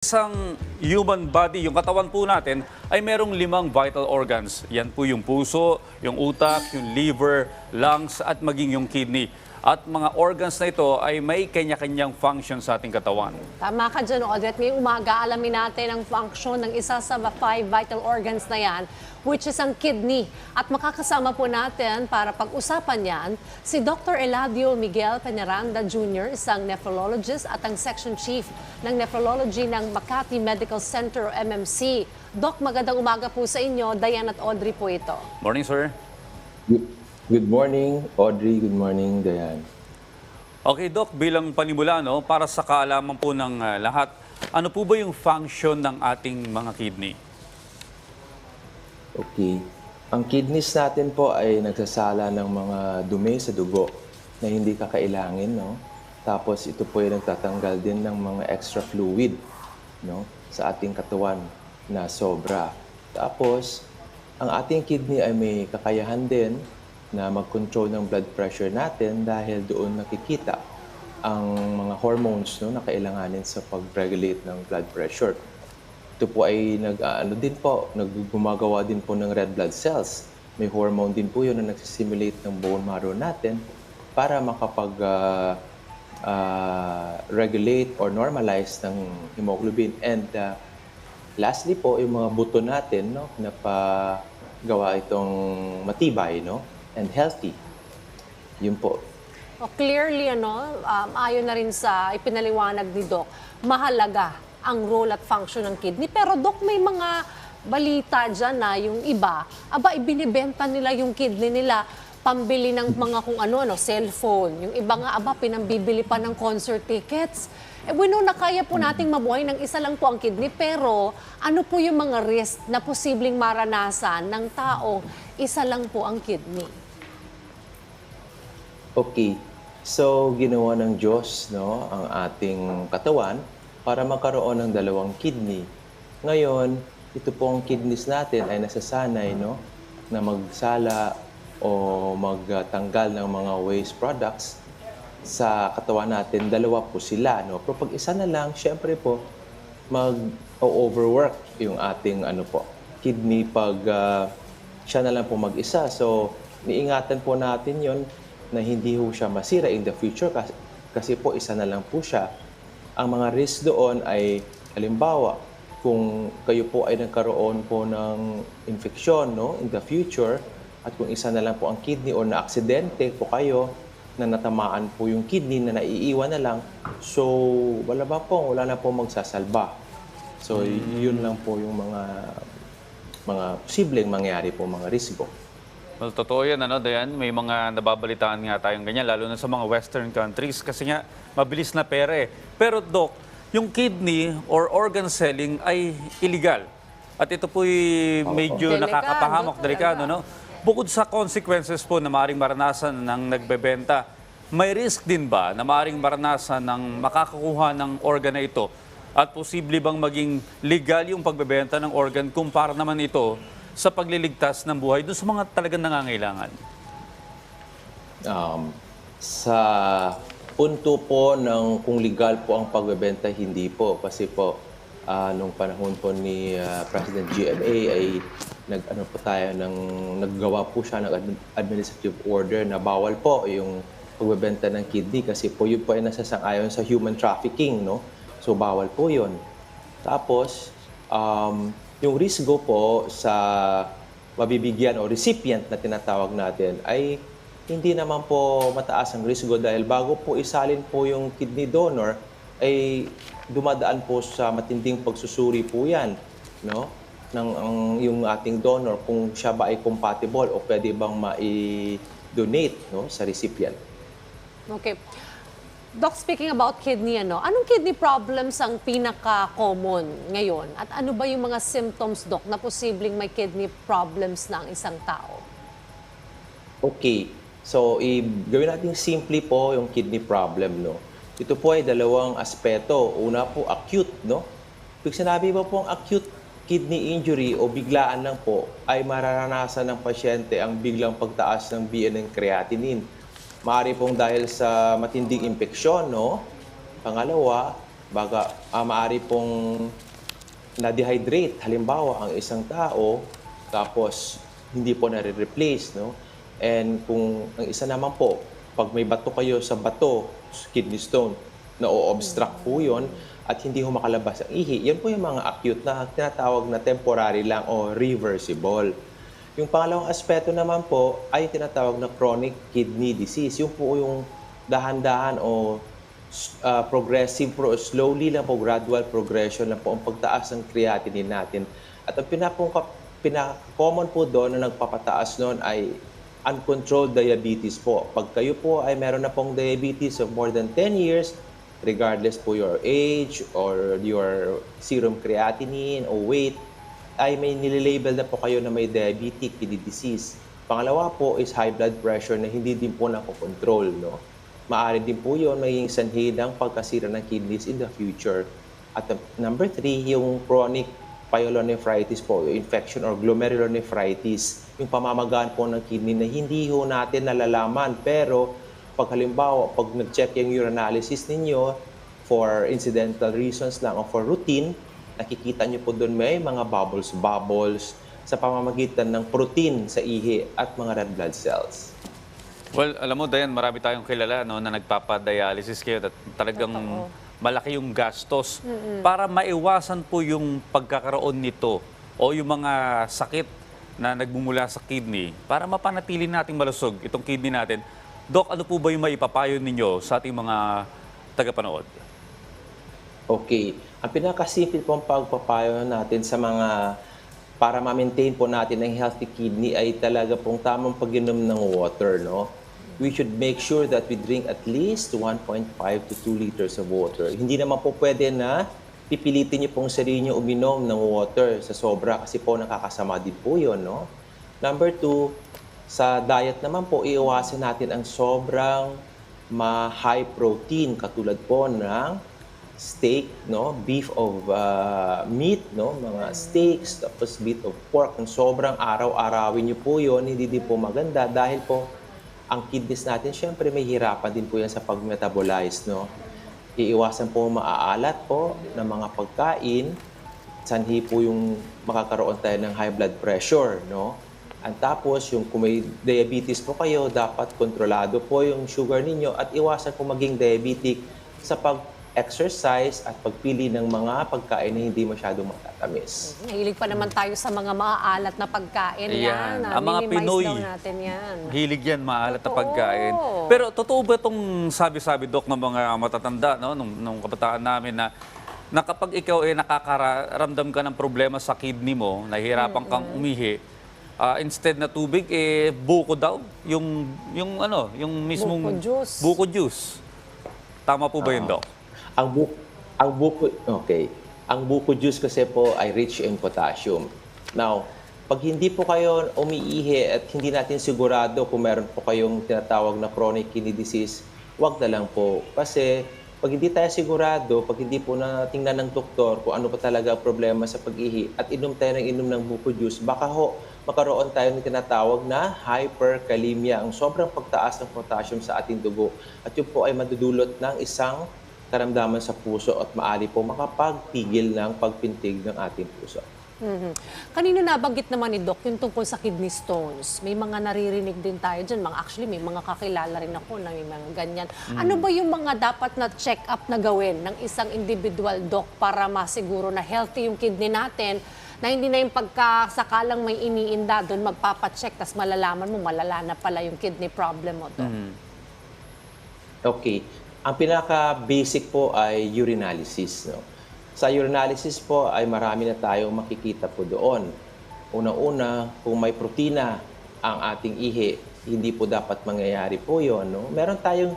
Isang human body, yung katawan po natin, ay merong limang vital organs. Yan po yung puso, yung utak, yung liver, lungs, at maging yung kidney. At mga organs na ito ay may kanya-kanyang function sa ating katawan. Tama ka dyan. At ngayong umaga, alamin natin ang function ng isa sa five vital organs na yan, which is ang kidney. At makakasama po natin para pag-usapan yan, si Dr. Eladio Miguel Peñaranda Jr., isang nephrologist at ang section chief ng nephrology ng Makati Medical Center o MMC. Doc, magandang umaga po sa inyo. Diane at Audrey po ito. Morning, sir. Good morning, Audrey. Good morning, Diane. Okay, Doc, bilang panimula, no, para sa kaalaman po ng ah, lahat, ano po ba yung function ng ating mga kidney? Okay. Ang kidneys natin po ay nagsasala ng mga dumi sa dugo na hindi kakailangin, no? Tapos ito po ay nagtatanggal din ng mga extra fluid, no? Sa ating katawan na sobra. Tapos, ang ating kidney ay may kakayahan din na mag-control ng blood pressure natin dahil doon nakikita ang mga hormones no, na kailanganin sa pag-regulate ng blood pressure. Ito po ay nag ano din po, naggumagawa din po ng red blood cells. May hormone din po 'yun na nagsisimulate ng bone marrow natin para makapag ah, ah, regulate or normalize ng hemoglobin. And ah, lastly po, yung mga buto natin no, na gawa itong matibay no, and healthy. Yun po. O clearly, ano, um, ayon na rin sa ipinaliwanag ni Doc, mahalaga ang role at function ng kidney. Pero Doc, may mga balita dyan na yung iba, aba, ibinibenta nila yung kidney nila pambili ng mga kung ano, ano, cellphone. Yung iba nga, aba, pinambibili pa ng concert tickets. Eh, bueno, na kaya po nating mabuhay ng isa lang po ang kidney, pero ano po yung mga risk na posibleng maranasan ng tao, isa lang po ang kidney? Okay. So, ginawa ng Diyos no, ang ating katawan para magkaroon ng dalawang kidney. Ngayon, ito pong kidneys natin ay nasasanay no, na magsala o magtanggal ng mga waste products sa katawan natin. Dalawa po sila. No? Pero pag isa na lang, syempre po, mag-overwork yung ating ano po, kidney pag ah, siya na lang po mag-isa. So, niingatan po natin yon na hindi ho siya masira in the future kasi, kasi po isa na lang po siya. Ang mga risk doon ay halimbawa, kung kayo po ay nagkaroon po ng infeksyon no, in the future at kung isa na lang po ang kidney or na-aksidente po kayo na natamaan po yung kidney na naiiwan na lang, so wala ba po, wala na po magsasalba. So yun lang po yung mga mga posibleng mangyari po mga risiko. Well, totoo yan, ano, Dayan? May mga nababalitaan nga tayong ganyan, lalo na sa mga western countries, kasi nga, mabilis na pera eh. Pero, Doc, yung kidney or organ selling ay illegal. At ito po'y medyo Delikado nakakapahamak, delikado, no? Bukod sa consequences po na maaaring maranasan ng nagbebenta, may risk din ba na maaaring maranasan ng makakakuha ng organ na ito? At posible bang maging legal yung pagbebenta ng organ kumpara naman ito sa pagliligtas ng buhay doon sa mga talagang nangangailangan? Um, sa punto po ng kung legal po ang pagbebenta, hindi po. Kasi po, ah, nung panahon po ni ah, President GMA ay nag ano po tayo ng naggawa po siya ng ad- administrative order na bawal po yung pagbebenta ng kidney kasi po yun po ay nasasang-ayon sa human trafficking no so bawal po yun tapos um, yung risgo po sa mabibigyan o recipient na tinatawag natin ay hindi naman po mataas ang risgo dahil bago po isalin po yung kidney donor ay dumadaan po sa matinding pagsusuri po yan no ng ang, yung ating donor kung siya ba ay compatible o pwede bang mai-donate no sa recipient. Okay. Doc, speaking about kidney, ano, anong kidney problems ang pinaka-common ngayon? At ano ba yung mga symptoms, Doc, na posibleng may kidney problems na ang isang tao? Okay. So, i- gawin natin simple po yung kidney problem, no? Ito po ay dalawang aspeto. Una po, acute, no? Pag sinabi ba po ang acute kidney injury o biglaan lang po, ay mararanasan ng pasyente ang biglang pagtaas ng BN ng creatinine. Maaari pong dahil sa matinding impeksyon, no? Pangalawa, Baga, ah, maaari pong na-dehydrate. Halimbawa, ang isang tao, tapos hindi po nare-replace, no? And kung ang isa naman po, pag may bato kayo sa bato, kidney stone, na o-obstruct po yun, at hindi ho makalabas ang ihi, yan po yung mga acute na tinatawag na temporary lang o reversible. Yung pangalawang aspeto naman po ay tinatawag na chronic kidney disease. Yung po yung dahan-dahan o uh, progressive, pro, slowly lang po, gradual progression lang po ang pagtaas ng creatinine natin. At ang pinapong, pinaka-common po doon na nagpapataas noon ay uncontrolled diabetes po. Pag kayo po ay meron na pong diabetes of more than 10 years, regardless po your age or your serum creatinine o weight, ay may nililabel na po kayo na may diabetic kidney disease. Pangalawa po is high blood pressure na hindi din po nakokontrol. No? Maaari din po yun maging sanhi ng pagkasira ng kidneys in the future. At the- number three, yung chronic pyelonephritis po, yung infection or glomerulonephritis, yung pamamagaan po ng kidney na hindi ho natin nalalaman. Pero pag halimbawa, pag nag-check yung urinalysis ninyo for incidental reasons lang o for routine, nakikita nyo po doon may mga bubbles-bubbles sa pamamagitan ng protein sa ihi at mga red blood cells. Well, alam mo, Dayan, marami tayong kilala no, na nagpapadialysis kayo at talagang malaki yung gastos. Para maiwasan po yung pagkakaroon nito o yung mga sakit na nagmumula sa kidney, para mapanatili nating malusog itong kidney natin, Dok, ano po ba yung maipapayo ninyo sa ating mga tagapanood? Okay. Ang pinakasimple pong pagpapayo natin sa mga para ma-maintain po natin ang healthy kidney ay talaga pong tamang pag-inom ng water, no? We should make sure that we drink at least 1.5 to 2 liters of water. Hindi naman po pwede na pipilitin niyo pong sarili niyo uminom ng water sa sobra kasi po nakakasama din po yun, no? Number two, sa diet naman po, iiwasan natin ang sobrang ma-high protein katulad po ng steak, no? Beef of uh, meat, no? Mga steaks, tapos bit of pork. Kung sobrang araw-arawin niyo po yon hindi din po maganda dahil po ang kidneys natin, syempre may hirapan din po yan sa pag-metabolize, no? Iiwasan po maaalat po ng mga pagkain. Sanhi po yung makakaroon tayo ng high blood pressure, no? At tapos, yung kung may diabetes po kayo, dapat kontrolado po yung sugar ninyo at iwasan po maging diabetic sa pag-exercise at pagpili ng mga pagkain na hindi masyadong matatamis. Mahilig pa naman tayo sa mga maaalat na pagkain Ayan. yan. Ang mga Minimize Pinoy. daw natin yan. Hilig yan, maalat na Totoo. pagkain. Pero totoo ba itong sabi-sabi, Dok, ng mga matatanda, no, nung, nung kabataan namin na na kapag ikaw ay nakakaramdam ka ng problema sa kidney mo, nahihirapan kang umihi, ah, instead na tubig, eh, buko daw. Yung, yung ano, yung mismong... Buko juice. Buko juice. Tama po ba yun, Dok? Ang buko, ang buko, okay. Ang buko juice kasi po ay rich in potassium. Now, pag hindi po kayo umiihi at hindi natin sigurado kung meron po kayong tinatawag na chronic kidney disease, wag na lang po. Kasi pag hindi tayo sigurado, pag hindi po na tingnan ng doktor kung ano pa talaga ang problema sa pag-ihi at inom tayo ng inom ng buko juice, baka ho magkaroon tayo ng tinatawag na hyperkalemia, ang sobrang pagtaas ng potassium sa ating dugo. At yun po ay madudulot ng isang karamdaman sa puso at maari po makapagpigil ng pagpintig ng ating puso. Mhm. Kanina nabanggit naman ni Doc yung tungkol sa kidney stones. May mga naririnig din tayo dyan. Mga, actually, may mga kakilala rin ako na may mga ganyan. Ano ba yung mga dapat na check-up na gawin ng isang individual doc para masiguro na healthy yung kidney natin na hindi na yung pagkasakalang may iniinda doon magpapacheck tas malalaman mo malala na pala yung kidney problem mo, Doc. Okay. Ang pinaka-basic po ay urinalysis. No? Sa urinalysis po ay marami na tayong makikita po doon. Una-una, kung may protina ang ating ihi, hindi po dapat mangyayari po yon. No? Meron tayong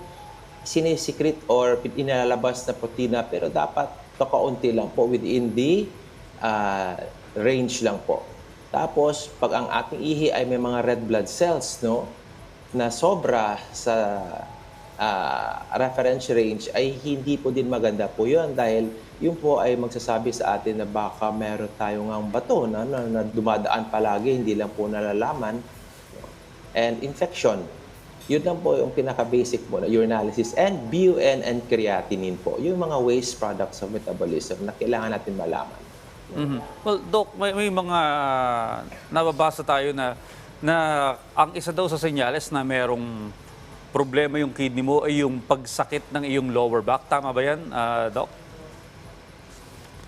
sinisikrit or inalalabas na protina pero dapat kakaunti lang po within the ah, range lang po. Tapos, pag ang ating ihi ay may mga red blood cells, no, na sobra sa ah, reference range ay hindi po din maganda po yun dahil yun po ay magsasabi sa atin na baka meron tayong ang bato na, na, na dumadaan palagi, hindi lang po nalalaman. And infection. Yun lang po yung pinaka-basic mo na urinalysis and BUN and creatinine po. Yung mga waste products of metabolism na kailangan natin malaman. Mhm. Well, Doc, may, may mga nababasa tayo na na ang isa daw sa senyales na merong problema yung kidney mo ay yung pagsakit ng iyong lower back. Tama ba yan, ah, Doc?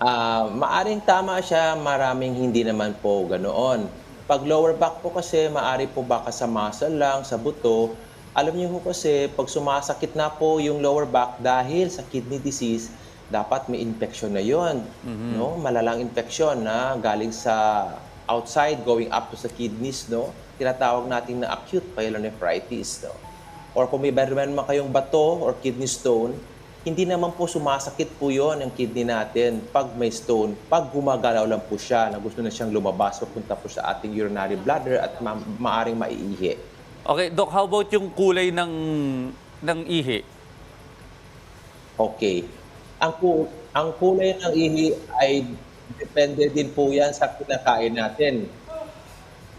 Ah, maaring tama siya, maraming hindi naman po ganoon. Pag lower back po kasi, maari po baka sa muscle lang, sa buto. Alam niyo po kasi, pag sumasakit na po yung lower back dahil sa kidney disease, dapat may infection na yon, no? Malalang infection na galing sa outside going up to sa kidneys, no? Tinatawag natin na acute pyelonephritis, no? Or kung may meron man kayong bato or kidney stone, hindi naman po sumasakit po yon ang kidney natin pag may stone, pag gumagalaw lang po siya na gusto na siyang lumabas papunta po sa ating urinary bladder at ma- maaring maiihi. Okay, Doc, how about yung kulay ng ng ihi? Okay. Ang, ku- ang kulay ng ihi ay depende din po yan sa kinakain natin.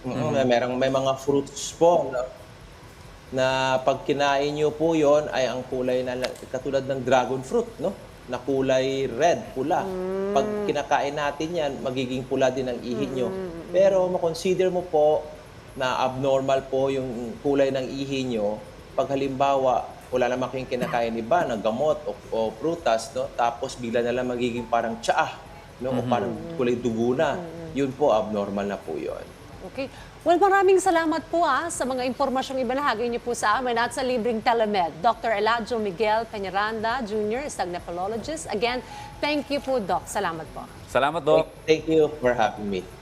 Mm, may, merong, may mga fruits po na, na pag kinain nyo po yon ay ang kulay na katulad ng dragon fruit, no? Na kulay red, pula. Pag kinakain natin yan, magiging pula din ang ihi nyo. Pero makonsider mo po na abnormal po yung kulay ng ihi nyo pag halimbawa wala naman kayong kinakain iba na gamot o, o prutas, no? tapos bigla na lang magiging parang tsaa, no? o parang kulay dugo na. Yun po, abnormal na po yun. Okay. Well, maraming salamat po ah, sa mga impormasyong ibinahagi niyo po sa amin at sa libreng telemed. Dr. Eladio Miguel Peñaranda Jr., isang nephrologist. Again, thank you po, Doc. Salamat po. Salamat, Doc. Thank you for having me.